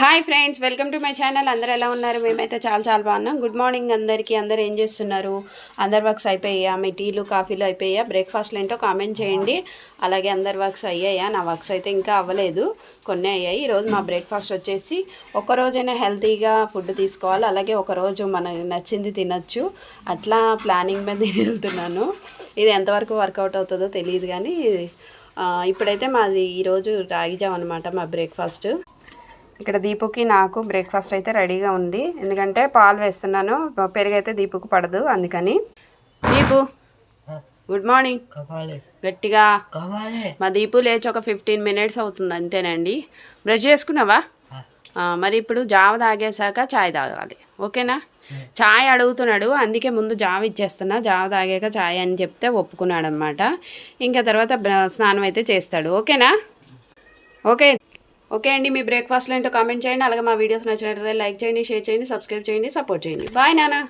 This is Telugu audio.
Hi friends welcome to my channel. అందరు ఎలా ఉన్నారు? మేమైతే చాలా చాలా బాగున్నాం. గుడ్ మార్నింగ్ అందరికీ. అందరు ఏం చేస్తున్నారు? అందరు వర్క్స్ అయిపోయాయా? మీ టీలు కాఫీలు అయిపోయా బ్రేక్ఫాస్ట్లు ఏంటో కామెంట్ చేయండి. అలాగే అందరి వర్క్స్ అయ్యాయా? నా వర్క్స్ అయితే ఇంకా అవ్వలేదు. కొన్ని అయ్యాయి. ఈరోజు మా బ్రేక్ఫాస్ట్ వచ్చేసి ఒక రోజైనా హెల్తీగా ఫుడ్ తీసుకోవాలి. అలాగే ఒకరోజు మనకు మనకి నచ్చింది తినచ్చు. అట్లా ప్లానింగ్ మీద వెళ్తున్నాను. ఇది ఎంతవరకు వర్కౌట్ అవుతుందో తెలియదు కానీ ఇప్పుడైతే మాది ఈరోజు రాగిజాం అనమాట మా బ్రేక్ఫాస్ట్. ఇక్కడ దీపుకి నాకు బ్రేక్ఫాస్ట్ అయితే రెడీగా ఉంది. ఎందుకంటే పాలు వేస్తున్నాను. పెరుగు అయితే దీపుకు పడదు అందుకని. దీపు గుడ్ మార్నింగ్ గట్టిగా. మా దీపు లేచి ఒక ఫిఫ్టీన్ మినిట్స్ అవుతుంది అంతేనండి. బ్రష్ చేసుకున్నావా? మరి ఇప్పుడు జావ తాగేశాక చాయ్ తాగాలి. ఓకేనా? చాయ్ అడుగుతున్నాడు. అందుకే ముందు జావ ఇచ్చేస్తున్నా. జావ తాగాక చాయ్ అని చెప్తే ఒప్పుకున్నాడు అనమాట ఇంకా తర్వాత స్నానం అయితే చేస్తాడు. ఓకేనా? ఓకే. ఓకే అండి మీ బ్రేక్ఫాస్ట్లో ఏంటో కామెంట్ చేయండి అలాగే మా వీడియోస్ నచ్చినట్లయితే లైక్ చేయండి షేర్ చేయండి సబ్స్క్రైబ్ చేయండి సపోర్ట్ చేయండి. బాయ్ నానా.